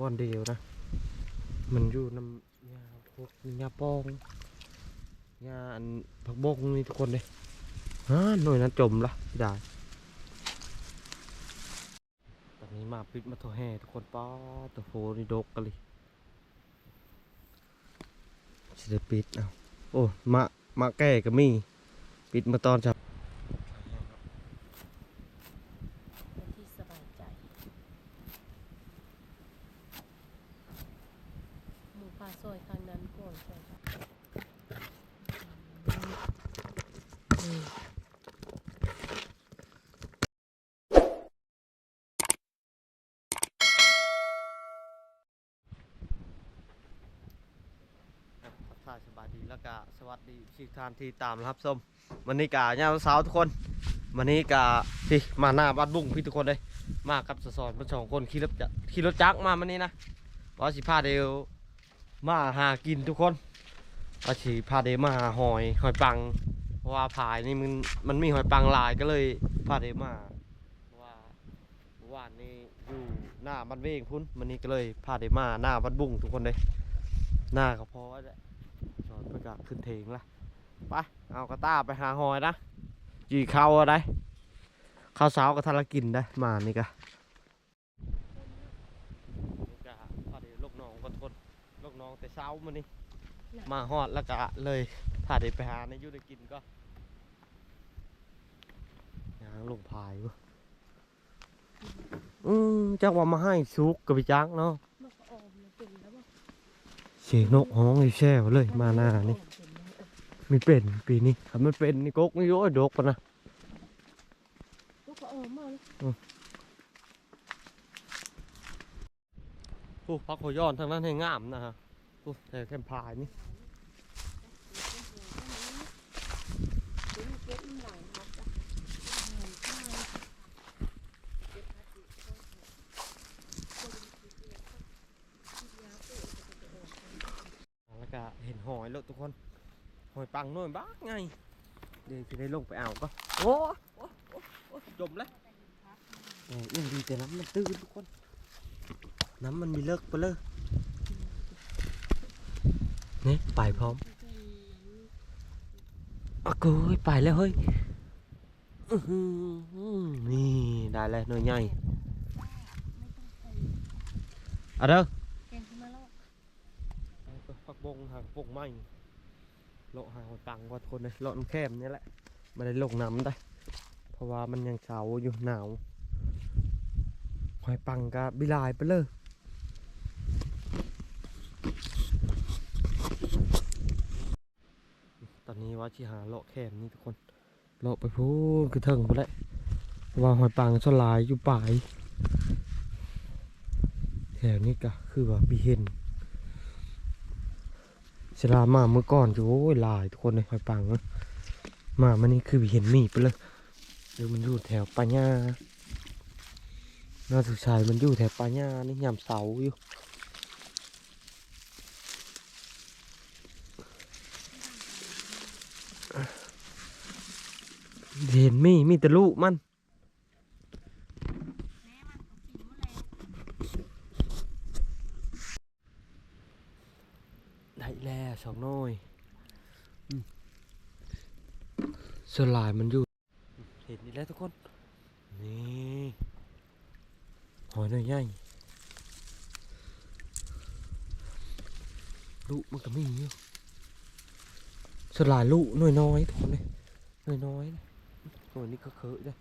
บอนเดียวนะ มันอยู่น้ำยาพวกยาปองยาอันผักบกนี่ทุกคนเลยฮะหน่วยนั้นจมละพี่ได้ตอนนี้มาปิดมาโทแห่ทุกคนป้าตัวโฟนี่ดกกันเลยสิดปิดเอาโอ้มามาแก่ก็มี ปิดมาตอนจับ เป็นที่สบายใจ หมูปลาซอยครั้งนั้นก่อนใช่ไหม ครับทักทายสบายดีแล้วก็สวัสดี ท่านที่ตามรับชมวันนี้กะยามเช้าทุกคนวันนี้กะพี่มาหน้าบ้านบุ้งพี่ทุกคนเลยมากับสสอนเป็นสองคนขี่รถจะขี่รถจักรมาวันนี้นะว่าสิพาเดียวมาหากินทุกคนว่าสิพาเดียวมาหาหอยหอยปังเพราะว่าผายนี่มันมันมีหอยปังหลายก็เลยพาเดียวมาเพราะว่าเมื่อวานนี้อยู่หน้าบ้านเวงพุ่นวันนี้ก็เลยพาเดียวมาหน้าบ้านบุ้งทุกคนเลยหน้าก็พอแล้วจอดประกาศขึ้นเทงละ ไป เอากระต้าไปหาหอยนะจีเข้าวอะไรข้าวสาวก็ทะละกินได้มานี่กะนี่กะพอดีลูกน้องก็ทนลูกน้องแต่เช้ามานี่มาฮอดแล้วก็เลยพาเด็กไปหาในอยูได้กินก็ยางลงพายวะอืมจักว่ามาให้ซุกกับพี่จังเนาะนกออมเนี่ยเป็นแล้วว่าเสียงนกฮ้องไอ้แช่เลยมาหน้านี่ไม่เป็นปีนี้ถ้ามันเป็นนี่กกนี่โอ้ยดกปะนะนกออมมาเลยผู้พักขย้อนทางนั้นให้งามนะฮะผู้แต่แคมพายนี่เดี๋ยวมันเก็บน้ำหลังครับจ้ะอาหารข้าวเก็บผักอีกข้าวคนคนที่เดียวก็ที่ยาวเตะจะเป็นออกแล้วก็เห็นหอยแล้วทุกคน หอยปังน้อยบ้าไงเดี๋ยวจะได้ลงไปเอาก็โอ้โอ้โอ้โอ้จมเลยเอ้ยยังดีแต่น้ำมันตื้นทุกคน น้ำมันมีเลิกไปเลยนี่ไปพร้อมอะกูยไปแล้วเฮ้ยอื้อหือนี่ได้แล้วหน่อยใหญ่อะเด้อแกงขึ้นมาแล้วผักบงหางปงไม้ โลหาหอยปังกว่าคนเลยโลน้ำแคมนี่แหละไม่ได้ลงน้ำได้ เพราะว่ามันยังเช้าอยู่หนาวหอยปังก็บิลายไปเลยตอนนี้ว่าชิหาเลาะแคมนี่ทุกคนเลาะไปพูนคือเทิงไปแล้วว่าหอยปังสลายอยู่ปลายแถวนี้ก็คือว่าบีเห็น สลามาเมื่อก่อนจะโอ้ยหลายทุกคนเลยหอยปังนะมามันนี่คือเห็นมีไปเลยหรือมันอยู่แถวปัญญาน่าสุชายมันอยู่แถวปัญญานี่ยามเสาอยู่เห็นมีมีแต่ลูกมัน แล้วสองน้อยสลายมันอยู่ เห็นนี่แล้วทุกคน นี่หอยน่อยใหญ่ลูกมันก็มีอยู่สลายลูกน้อยน้อยๆทุกคนเลยน้อยน้อยๆนะหน่อยนี่ก็เคอะเลย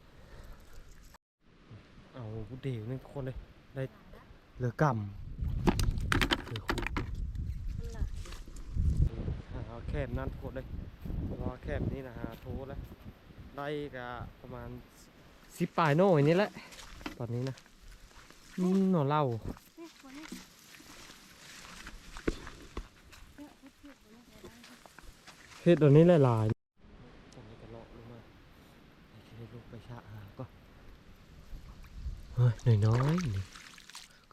เอาเดี๋ยวนี่ทุกคนเลยได้เหลือกำเหลือคู่มันหลายหา แคบนั่นทุกคนเลยเพราะว่าแคบนี้นะฮะโทรแล้วได้กะประมาณสิบปลายโน่อยนี่แหละ ตอนนี้นะอืมหน่อเหล่านี่คนนี้เนี่ยพุทธิคนนี้ได้เฮ็ดตัวนี้หลายๆตรงนี้ก็เลาะลงมาให้ได้ลูกไปชะหาก็เฮ้ยหน่อยน้อยๆนี่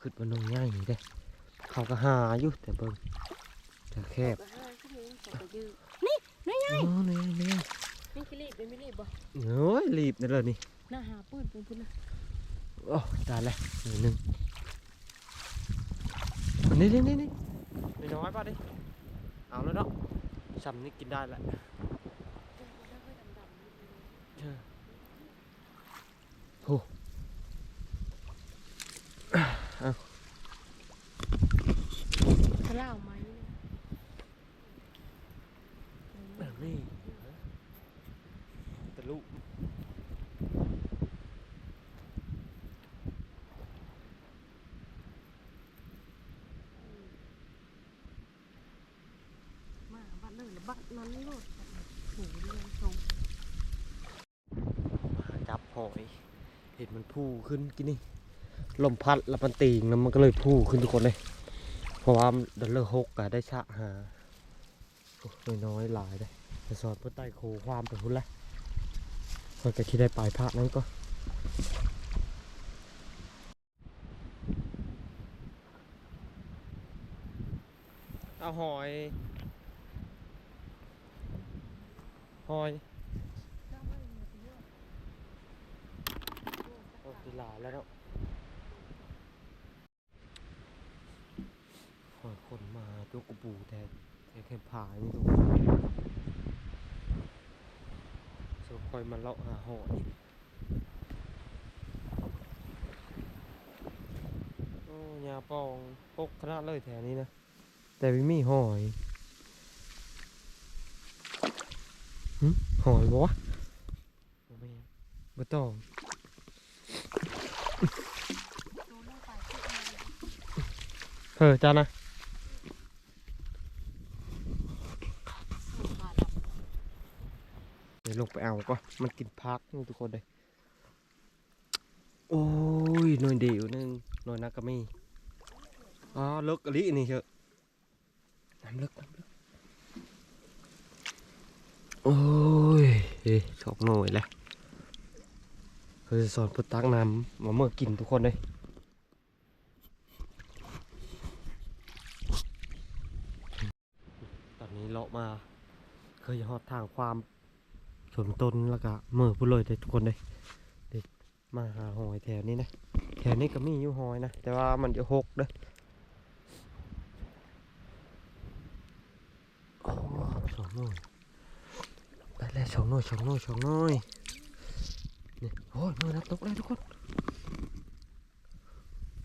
ขึ้นมาหน่อยง่ายนี่เด้เขาก็หาอยู่แต่เบิ่งแต่แคบ ก็ให้ขึ้นนี้ขอไปยืมโอ้นี่นี่นี่คิรีบเป็นไม่รีบบ่โอ้ยรีบนี่เลยนี่หน้าหาปืนปืนปืนนะโอ้ได้แล้วหนึ่งหนึ่งนนี้นี่นี่นี่ไม่น้อยป่ะดิเอาแล้วเนาะซ้ำนี่กินได้แหละเออโอ้เขาเล่าไหมแบบ นี้แต่ลูกมาบัดเลยบัดนั้นโลดถูเรียนทรงมาจับหอย เห็นมันพูขึ้นกินนี่ลมพัดแล้วมันตีงแล้วมันก็เลยพูขึ้นทุกคนเลย เพราะว่าเดอลเลอร์หกอะได้ชะหาโอ้ยน้อยหลายเลย จะสอนเพื่อใต้โคความไปพุ่นละคนจะคิดได้ปลายภาคนั้นก็เอาหอย หอยโอ้กีฬาแล้วเนาะหอยคนมาตัวกระปูแต่แต่แค่ผายนี่ทุกคน สคอยมาเลาะหาหอยโอ้ยาปองปกขนาดเลยแถวนี้นะ แต่ไม่มีหอยหึหอยบ่วะบ่แม่นบ่ต้องโดนลงไปที่อะไรเออจ้านะ ขาดลับ เดี๋ยว ลงไปเอาก็มันกินพักนี่ทุกคนเลยโอ้ยหน่วยเดียวนึงหน่วยนักกะมีอ๋อเลิกกะลินี่เชอะน้ำเลิกน้ำเลิกโอ้ยเฮ้ยสองหน่วยแหละเคยสอนพุทตักน้ำมาเมื่อกินทุกคนเลยตอนนี้เลาะมา เคยหอดทางความ สนต้นแล้วก็เมื่อพูดเลยเด้อทุกคนเลยเด็กมาหาหอยแถวนี้นะแถวนี้ก็มีอยู่หอยนะแต่ว่ามันจะหกเด้อโอ้สองน่อยได้แล้วสองน่อยสองน่อยสองน่อยนี่โอ้ยน่อยนักตกเลยทุกคน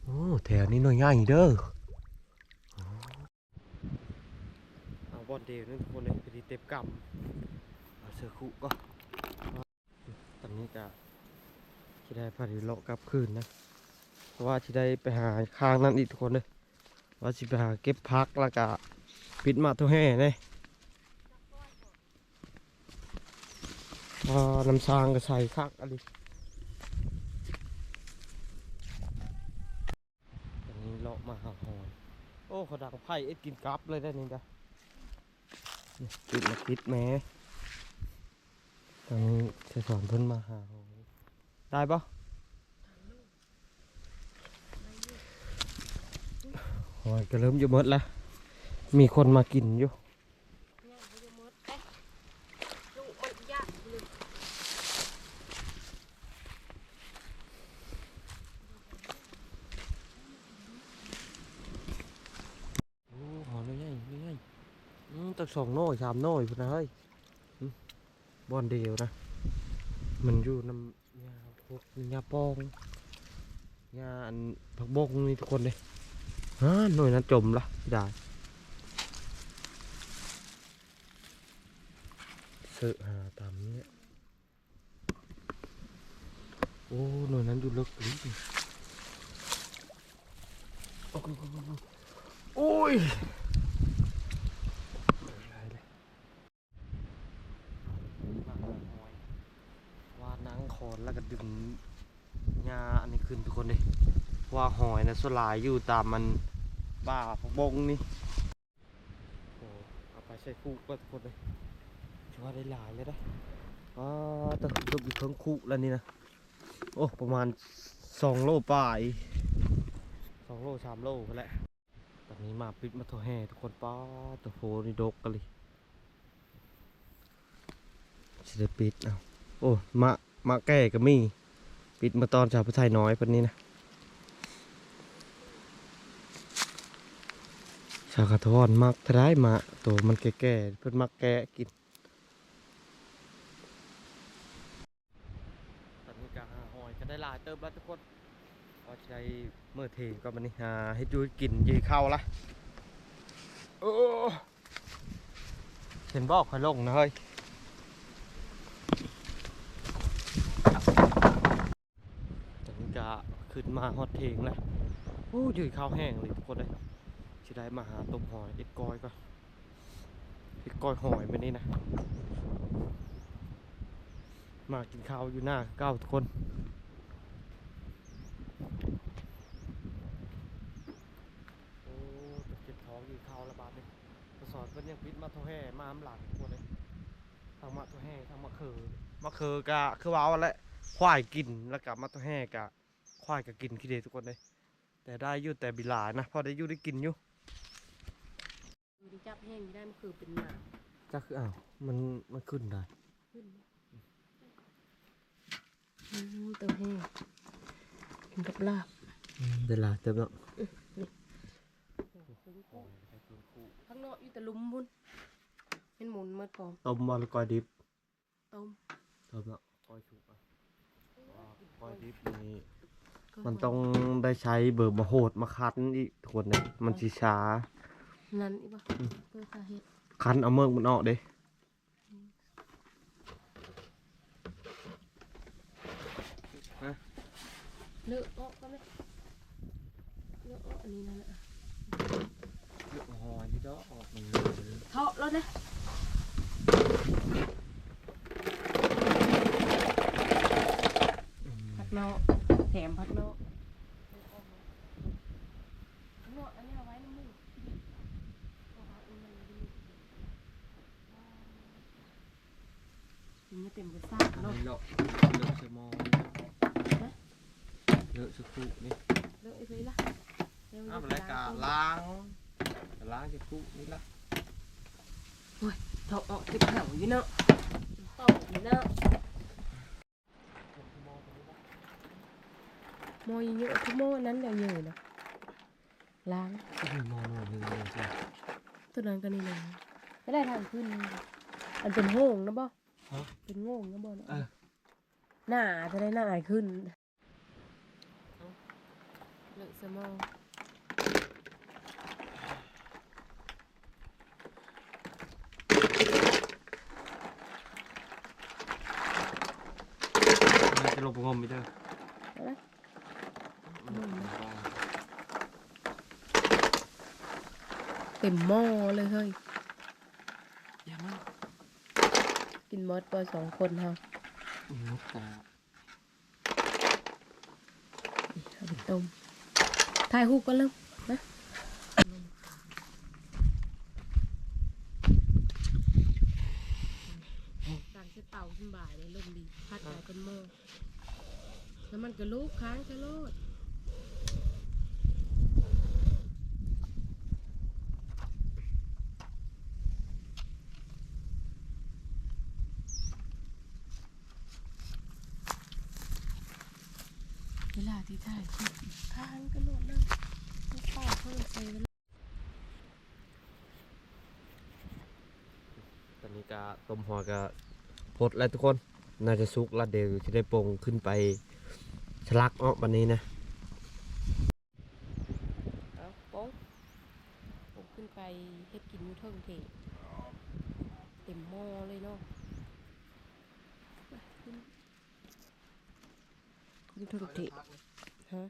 โอ้แถวนี้น่อยง่ายเด้อเอาบอลเดียวนั่นทุกคนเลยไปดีเต็มกำ สือคุก็ตอนนี้ก็ที่ได้พาดิเลาะกลับคืนนะเพราะว่าที่ได้ไปหาข้างนั้นอีกทุกคนเลยว่าสิไปหาเก็บพักแล้วก็ปิดมาตัวแห่เนี่ยพอน้ำซางก็ใส่คักอะไรตอนนี้เลาะมาหาหอยโอ้ขาดังไพ่เอ็ดกินกับเลยได้นี่จ้ะปิดมาปิดแม่ ทางเสสอนเพื่อนมาหาได้ปะหอยก็เริ่มอยู่มดแล้ว มีคนมากินอยู่ตักสองน้อยสามน้อยพนะเฮ้ย บอนเดียวนะ มันอยู่น้ำยาพวกยาปองยาอันผักบกนี่ทุกคนเลยฮะหน่วยนั้นจมละได้เสือหาตามเนี้ยโอ้หน่วยนั้นอยู่ลึกลิ้นโอ้โหโอ้ยว่านังคอนแล้วก็ดึงหญ้าอันนี้ขึ้นทุกคนเลย ว่าหอยนะสลายอยู่ตามมันบ้าพกบงนี่โอ้เอาไปใส่คู่ก็ทุกคนเลยถือว่าได้หลายเลยได้อ๋อตะลุกอยู่เพิ่งคุแล้วนี่นะโอ้ประมาณสองโลปลายสองโลสามโลกันแหละตอนนี้มาปิดมาโทแห่ทุกคนป้าตะโฟนี่ดกกันเลยจะได้ปิดเอาโอ้มามาแก่ก็มี ปิดมาตอนชาวพุทธไทยน้อยปานนี้นะ ชาวกระท้อนมักทร้ายมาตัวมันแก่ๆเพิ่อนมักแกะกินตอนนี้ก็หาหอยก็ได้หลายเติบแล้วทุกคนเอาใจเมื่อเทก็มันนี่หาเฮ็ดอยูกินยีเข้าละโอ้เห็นบอกคอยลงนะเฮ้ยตอนนี้ก็ขึ้นมาฮอดเทงแล้วโอ้ยืนข้าวแห้งเลยทุกคนเลย สิได้มาหาต้มหอยเอ็ดกอยก่อนเอ็ดกอยหอยมานี่นะ มากินข้าวอยู่หน้าเก้าทุกคนโอ้จะเก็บท้องอยู่ข้าวระบาดเลยกระสอนเพิ่นยังปิดมาเท่แห่มาอำหลังทุกคนเลยทางมาเท่แห่ทางมาเคือมาเคือกะคือว่าเอาและควายกินแล้วกับมาเท่แห่กะควายก็กินขี้เดทุกคนเลยแต่ได้อยู่แต่บิลานะพอได้อยู่ได้กินอยู่ ดูดิจับแห้งไม่ได้มันคือเป็นหนามจะคืออ้าวมันมันขึ้นได้ขึ้นไหมอืมตัวแห้งกินกับลาบเวลาเต็มแล้วข้างนอกอยู่แต่หลุมบุญเป็นหมุนเมื่อพร้อมต้มบอลกอยดิบต้มเต็มแล้วกอยชุกอะกอยดิบนี่มันต้องได้ใช้เบอร์มาโหดมาคั้นอีกทุกคนเนี่ยมันสิช้า นั่นอีบ่เพื่อสาเหตุคั้นเอาเมือกมันออกเด้เลอะออกก็ไหมเลอะออกอันนี้นั่นแหละเลือกหอยที่ดอกออกมันเทาะแล้วนะพักนอกแถมพักนอกพักนอกอันนี้เอาไว้ในมือเอาไว้ในมือดิ กินไม่เต็มกระซ่าอันเนาะเลาะเลือกสมองเลือกสุกุนี่เลอะไอ้เว้ยล่ะอ้าวมันแล้วจะก็ล้างล้างล้างสุกุนี่ละเถาะออกเก็บแถวอยู่เนาะตอกอยู่เนาะโมยเยอะทุกโมนั้นเดี๋ยวเยอะนะล้างมีมอนหนึ่งเลยตัวนั้นก็นี่เลยไม่ได้ทางขึ้นอันเป็นโง่งนะบ่ เป็นโง่งนะบ่นะเออ หน้าจะได้หน้าขึ้นเลือกสมองมันจะลงงมไม่ได้เอาละเต็มหม้อเลยเฮ้ย อย่ามา กิน มดปสองคนเฮามุดตาเอาไปต้มถ่ายรูปก็เริ่มนะการใช้เตาขึ้นบ่ายเลยลมดี พัดไปเป็นหม้อแล้วมันก็ลุกค้างจะโลดเวลาที่ถ่ายคลิปค้างก็โลดเลยไม่เป่าเพิ่มไปแล้ว ตอนนี้ก็ต้มหัวก็พดแล้วทุกคน น่าจะซุกละเดี๋ยวจะได้ปงขึ้นไปฉลักอ้อวันนี้นะ เอาโป๊งผมขึ้นไปเฮ็ดกินอยู่เทิงเทเต็มหม้อเลยเนาะไปขึ้นขึ้นเทิงเทฮะ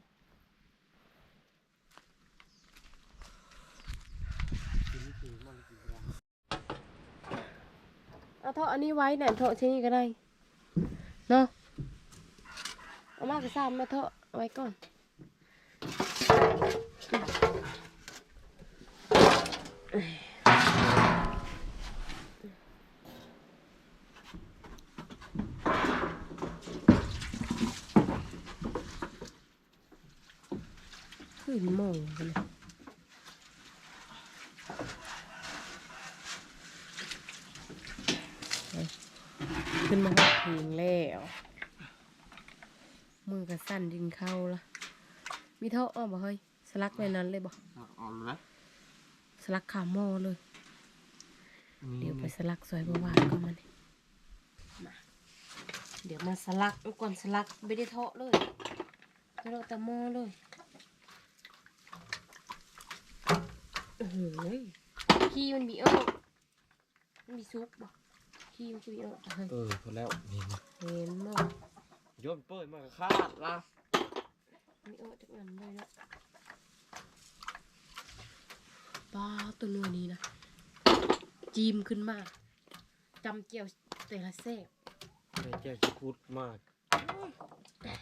เอาเถาะอันนี้ไว้เนี่ยเถาะที่นี่ก็ได้ เนาะเอามากระซ้ำมาเถาะเอาไว้ก่อน ขึ้นโมงกันเลยขึ้นมาหกเพลง แล้ว มือกับสั่นดินเข้าละมีเท่าอ้อมบ่เฮ้ยสลักไว้นั้นเลยบ่เอาเลยสลักขาหม้อเลยนี่เดี๋ยวไปสลักซอยบหวานก่อนมันมาเดี๋ยวมาสลักก่อนสลักไม่ได้เทาะเลยไม่ได้แต่หม้อเลยโอ้โหยขี้มันมีเออมันมีซุปบ่ขี้มันมีเออเฮ้ยเออพอแล้วนี่นะ เห็นมั้โยนเปิดมากระคาดละมีเออจักอันเลยนะปลาตัวเนื้อนี้นะจีมขึ้นมาจำเจียวแต่ละแซ่บในแก้วชิคุดมาก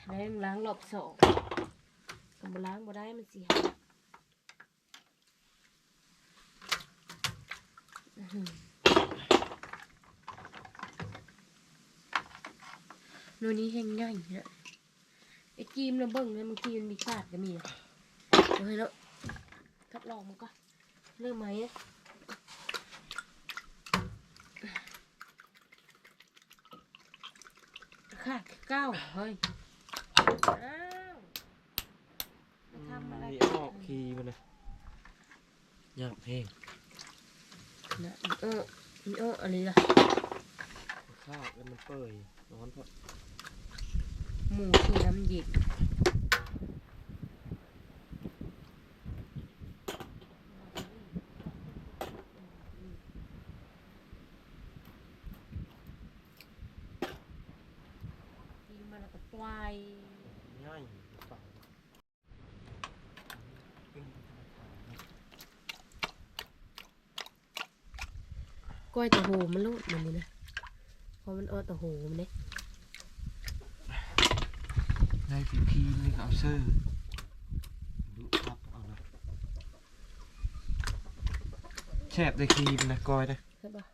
แล้วยังล้างรอบสองก็บ่ล้างบ่ได้มันเสียอื้อหือ โน่นนี้แห้งง่ายนะไอ้จีมนะเบิ่งนะบางทีมันมีขาดก็มีนะเอาให้เนาะทดลองมันก็เริ่มไหมนะขาดเก้าเฮ้ยอ้าวมาทำอะไรมีกันออกคีมันนะยากแห้งนะเออเอออะไรล่ะข้าวแล้วมันเปื่อยร้อนเพราะ หมูคือน้ำเย็นกินมาแล้วก็ปล่อยง่ายเปล่าก้อยตะโหมันลูดมันนี่นะ เพราะมันเออตะโหมันเนี่ย ในผิวครีมนี่ก็เอาเซอร์ดูครับเอานะแฉบได้ครีมนะกอยนะใช่ปะ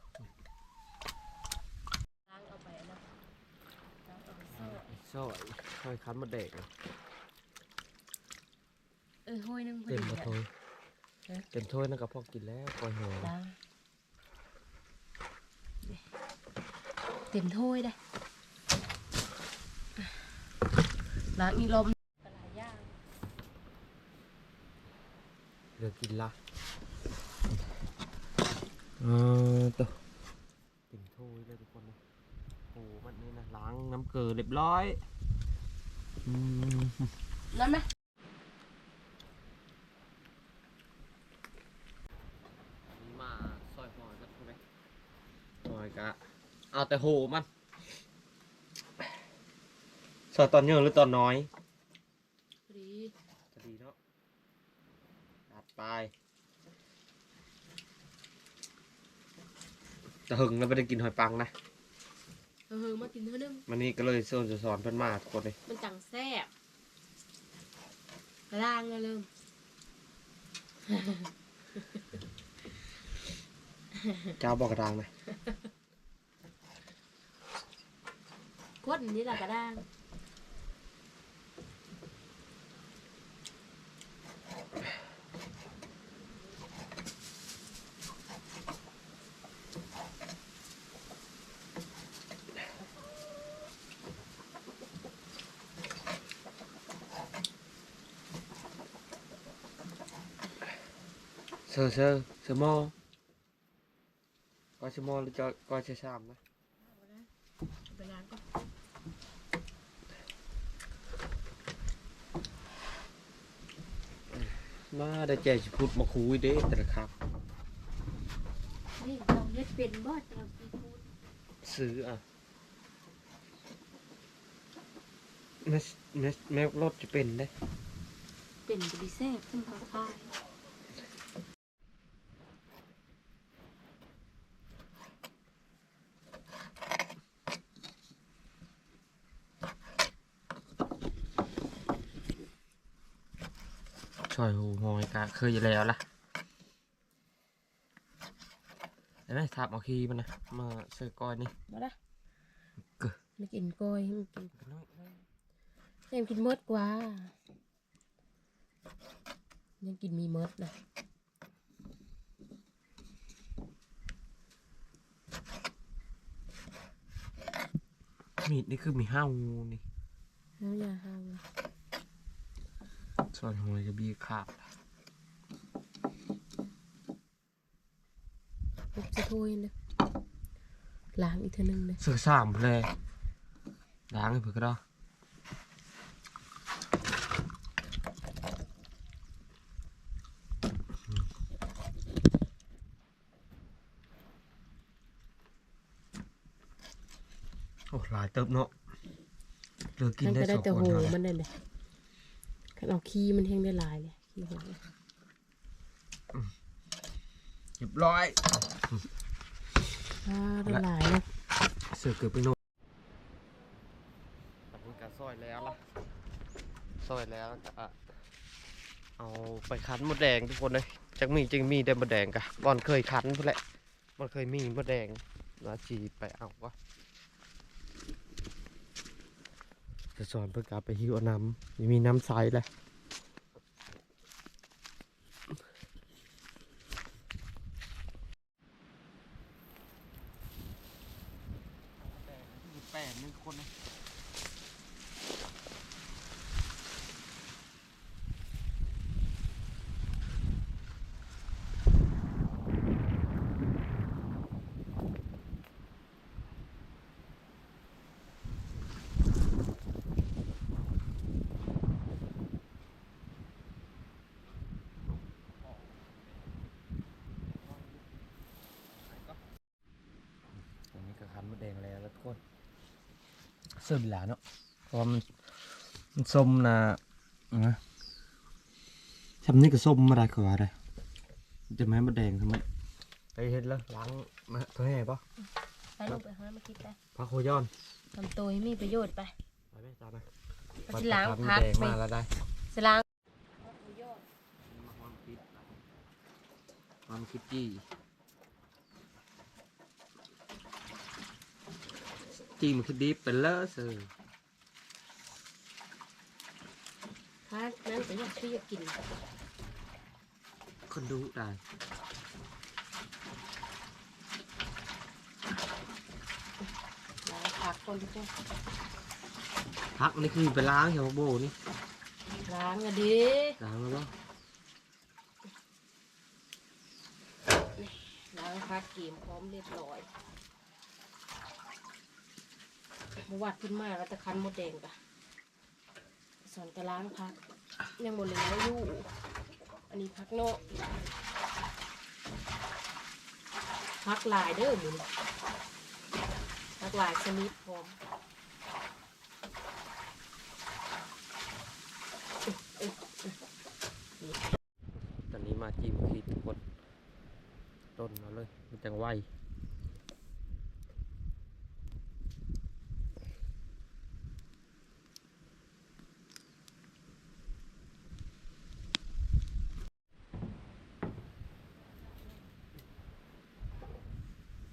ล้างเอาไปนะล้างเอาไปเสิร์ฟซอยซอยคั้นมาเด็กเลยเออห้อยหนึงพอเต็มดีมาอะ ถ้วยฮะ เต็มถ้วยนั่นก็พอกินแล้วกอยหัวล้างเต็มถ้วยได้ ล้างอีกรอบหลายอย่างเหลือกินละเออตัวเต็มถ้วยเลยทุกคนนะโอ้มันนี่นะล้างน้ำเกลือเรียบร้อยอืมนั่นไหมมาซอยหอยกันไหมหอยกะเอาแต่โหมัน ซอยตอนเยอะหรือตอนน้อยพอดีจะดีเนาะตัดไปจะหึงแล้วไม่ได้กินหอยปังนะเออมากินเท่านึงวันนี้ก็เลยโซนจะสอนเพื่อนมาทุกคนเลยมันจังแซ่บล้างแล้วเริ่มเจ้าบอกกระดังนะขวดนี้แหละกระด้าง เซอร์เซอร์เซอร์โมก้อยเซอร์โมหรือจะ ก้อยเชอร์ชามนะไปล้างก่อนมาได้แจชิพุดมาคุยเด้แต่ละครับ นี่เราเฮ็ดเป็นบ่เราซีฟู้ดซื้ออะแม่แม่แม่รถจะเป็นได้ เป็นบริแซ่บขึ้นทางค่าย ช่อยหูหอยกะเคยอยู่แล้วล่ะเห็นไหมทับเอาคีมันนะมาเสือก้อยนี่มาละกึไม่กินก้อยให้มันกินกันน้อยมกินเมดกว่า ยังกินมีเมดนะมีดนี่คือมีห้างูนี่แล้วอย่าห่าง ซอยหอยกับบีขาบปุ๊บจะถ้วยเลยล้างอีกเทีนึงเลยเสือสามเลยล้างให้เพื่อนก็ได้โอ้หลายเติบเนาะเหลือกินนั่นได้ก็ได้สองแต่คนโหเท่านั้นมันนั่นเลย ขันเอาขี้มันแห้งได้หลายเลยขี้หัวเรียบร้อยอ่าได้หลายเลยเสือเกือบไปโน่นตัดมือการซอยแล้วล่ะซอยแล้วก็เอาไปคั้นมดแดงทุกคนเลยจักมีจึงมีได้มดแดงกะบอนเคยคั้นพุ่นแหละบอนเคยมีมดแดงนาจีไปเอาก็ จะสอนเพื่อกลับไปหิวน้ำยังมีน้ำใสเลยแปดหนึ่งคนนะ ยตรงนี้ก็คันมดแดงแล้วแล้วทุกคนเสื่อมหลาเนาะเพราะว่ามันมันส้มนะนะทำนี่ก็ส้มมาได้กว่าได้จะไม่ให้มดแดงทำไมไปเห็นแล้วล้างมาเท่าไหร่ปะไปลงไปหามาคิดไปพักโคย้อนทำตัวให้มีประโยชน์ไปไปไหมจ้านะไปที่ล้างมพักดแดงไปมาแล้วได้สล้างความคิดความคิดจี้ จี้มันคือดิบเป็นเลอะเสือพักนั้นเป็นอย่างที่อยากกิน คนดูได้ล้างพักคนทุกคนพักนี่คือไปล้างเหรอโบนี่ ล้างอะดิล้างแล้วปะล้างพักเกมพร้อมเรียบร้อย เมื่อวัดขึ้นมาแล้วตะคันหมดแดงกะสอนกระล้างพักยังหมดเลยแล้วยู่อันนี้พักโนอกพักลายเด้อหมุนพักลายชนิดพร้อมตอนนี้มาจิ้มคิดกคนต้นเอาเลยมันจังไว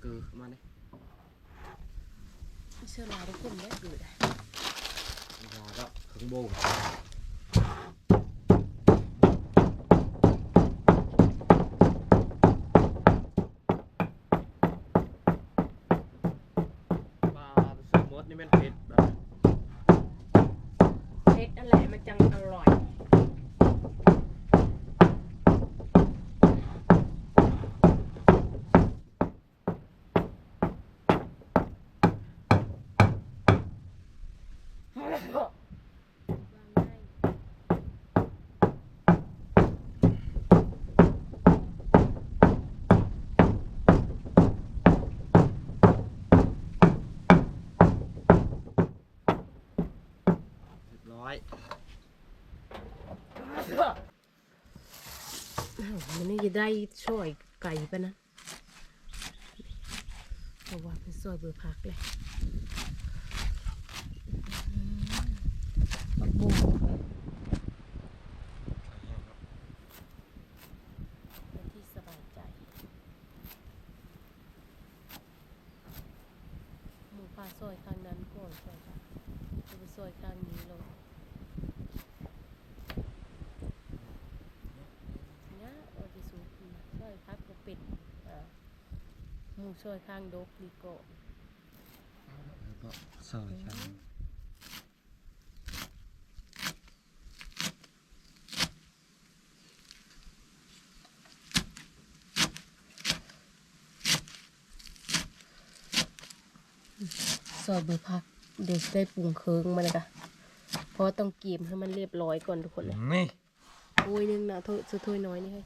เกือมาเนี่ย เชื่อลายทุกคนได้อยู่ได้ ยาแล้วถึงโบงปลาสมมตินี่เป็นเผ็ดแบบ เพชรอะไรมันจังอร่อย เรียบร้อย มันนี่จะได้ช่วยไก่ปะนะเพราะว่าเป็นซอยเบอร์พักเลยบุ้ง ช่วยข้างดกดีโกะแล้วก็ซอยกันซอยเบอร์พักเด็กได้ปรุงเคืงมันกะเพราะต้องเกียให้มันเรียบร้อยก่อนทุกคนเลยนี่โอ้ยนึงนะถ้วยน้อยนี่ให้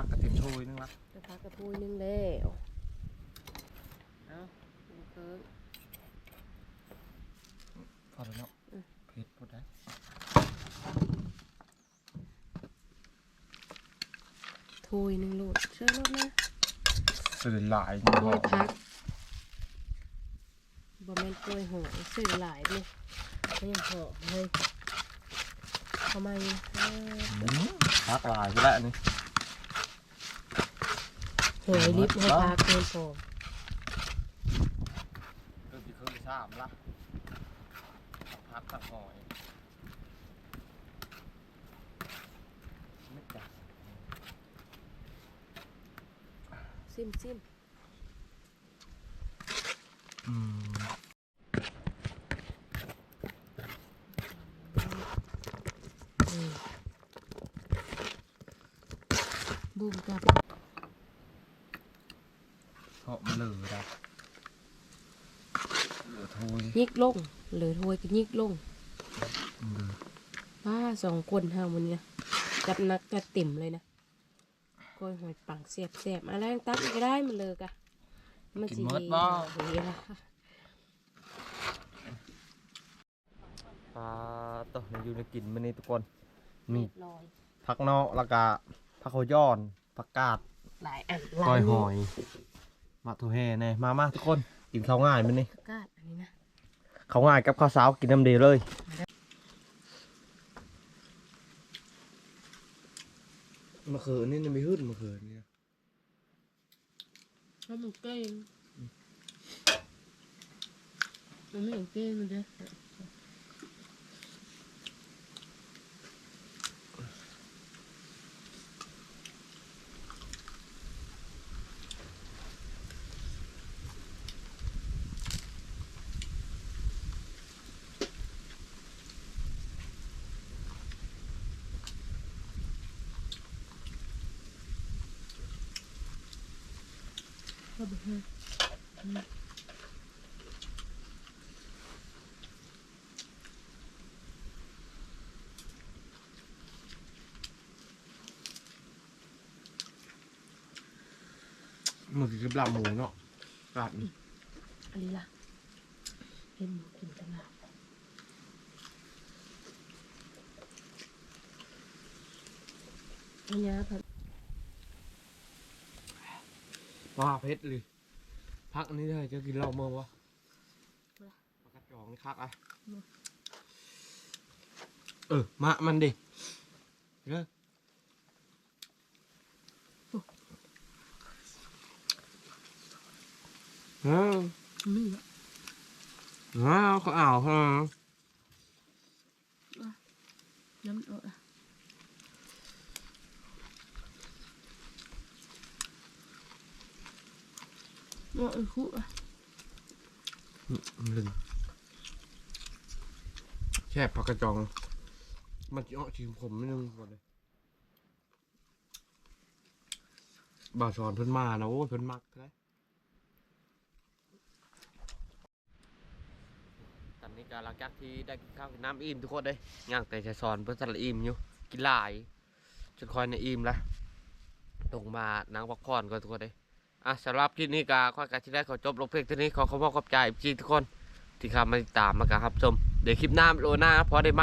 พักกระเทียมโชยนึงละจะพักกับถ้วยหนึงแล้วเอาปรุงเคิงพอแล้วเนาะอืมเผ็ดพอได้ถ้วยหนึงโหลดเชื่อโลดนะสื่อหลายถ้วยพักบะแม่นถ้วยหอยซื้อหลายเลยไม่ยังหอมเลยเข้ามาอีกอ่าพักหลายไปแล้วอันนี่ หอยลิฟต์ให้พักเกินพอก็คือเครื่อสามละพักตักหอยไม่จัดซิมซิมอืมบูมกับ เพราะมันเหลือได้เหลือทุย ยิก ลงเหลือถ้วยก็ยิกลงเหลือป้าสองคนเฮามันเนี่ยจัดหนักจัดเต็มเลยนะก้อยหอยปังเสียบเสียบอะไรตักก็ได้มันเลยกะมันสิดีดีละปลาตัวมันอยู่ในกินมันนี่ทุกคนเรีนี่ยบร้อยผักเนาะแล้วก็ผักเขาย้อนผักกาดหลายอันก้อยหอย มาทุเฮแน่มามาทุกคนกินข้าวง่ายมันนี่กาดอันนี้นะ ข้าวง่ายกับข้าวสาวกินน้ำเดียวเลยมะ มันก็เก่งมันเลยก็แบบนี้มันคือปลาหมูเนาะปลานี่อันนี้ล่ะเป็นหมูกินตลาดอันนี้ครับ ปลาเพชรเลยพักอันนี้ได้จะกินเหล้าเมื่อวะปลากระจองนี่คักอะเออมามันดิเด้ออ้าวนี่อะอ้าวเขาอ่าวฮะน้ำเออ เออคู่อะลึงแค่ปลากระจองมันจะเอาชิมผมไม่นึงก่อนเลยบ่าวสอนเพิ่นมานะโอ้ยเพิ่นมักเลยตอนนี้ก็หลังจากที่ได้กินข้าวกินน้ำอิ่มทุกคนเลยย่างแต่จะสอนเพื่อสละอิ่มอยู่กินหลายจนคอยในอิ่มแล้วลงมานั่งพักผ่อนก่อนทุกคนเลย อะสำหรับคลิปนี้ก็ค่อการที่ได้ขอจบลงเพียงเท่านี้ขอขอบคุณขอบใจพี่ทุกคน ที่เข้ามาติดตามมากับครับชม เดี๋ยวคลิปหน้าโลหน้าพอได้ไหม